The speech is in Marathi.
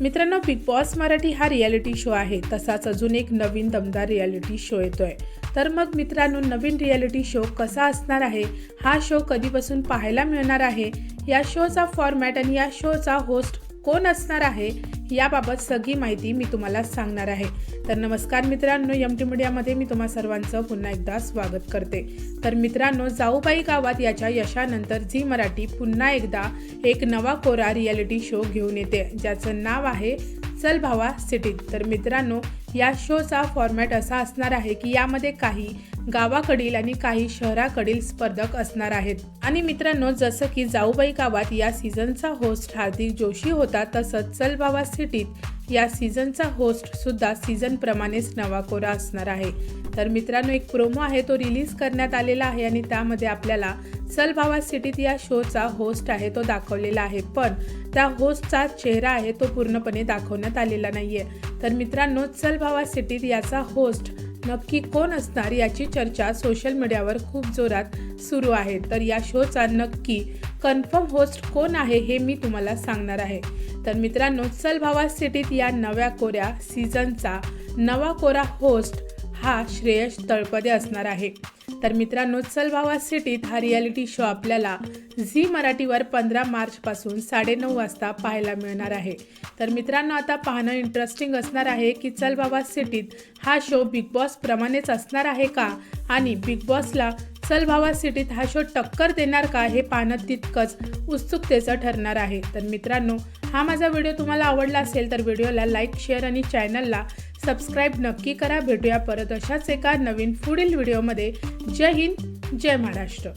मित्रांनो बिग बॉस मराठी हा रियालिटी शो आहे. तसाच अजून एक नवीन दमदार रियालिटी शो येतोय. तर मग मित्रांनो नवीन रियालिटी शो कसा असणार आहे? हा शो कधीपासून पाहायला मिळणार आहे? या शोचा फॉर्मॅट आणि या शोचा होस्ट कोण असणार आहे याबाबत सगळी माहिती मी तुम्हाला सांगणार आहे. तर नमस्कार मित्रांनो एम टी मीडियामध्ये मी तुम्हा सर्वांचं पुन्हा एकदा स्वागत करते. तर मित्रांनो जाऊबाई गावात याच्या यशानंतर झी मराठी पुन्हा एकदा एक नवा कोरा रियालिटी शो घेऊन येते. ज्याचं नाव आहे चल भावा सिटीत. तर मित्रांनो या शोचा फॉर्मॅट असा असणार आहे की यामध्ये काही गावाकडील आणि काही शहराकडील स्पर्धक असणार आहेत. आणि मित्रांनो जसं की जाऊबाई गावात या सीझनचा होस्ट हार्दिक जोशी होता तसंच चल भावा सिटीत या सीझनचा होस्ट सुद्धा नवा कोरा असणार आहे. तर मित्रांनो एक प्रोमो आहे तो रिलीज करण्यात आलेला आहे आणि त्यामध्ये आपल्याला चल भावा सिटीत या शोचा होस्ट आहे तो दाखवलेला आहे. पण त्या होस्टचा चेहरा आहे तो पूर्णपणे दाखवण्यात आलेला नाही आहे तर मित्रांनो चल भावा सिटीत याचा होस्ट नक्की कोण असणार याची चर्चा सोशल मीडियावर खूप जोरात सुरू आहे. तर या शोचा नक्की कन्फर्म होस्ट कोण आहे हे मी तुम्हाला सांगणार आहे. तर मित्रांनो चल भावा सिटीत या नव्या कोऱ्या सीझनचा नवा कोरा होस्ट हा श्रेयश तळपदे असणार आहे. तर मित्रांनो चल भावा सिटीत हा रियालिटी शो आपल्याला झी मराठीवर पंधरा मार्चपासून साडेनऊ वाजता पाहायला मिळणार आहे. तर मित्रांनो आता पाहणं इंटरेस्टिंग असणार आहे की चल बाबा सिटीत हा शो बिग बॉस प्रमाणेच असणार आहे का? आणि बिग बॉसला चल सिटीत हा शो टक्कर देणार का हे पाहणं तितकंच उत्सुकतेचं ठरणार आहे. तर मित्रांनो हा माझा व्हिडिओ तुम्हाला आवडला असेल तर व्हिडिओला लाईक शेअर आणि चॅनलला सबस्क्राईब नक्की करा. भेटूया परत अशाच एका नवीन पुढील व्हिडिओमध्ये. जय हिंद जय महाराष्ट्र.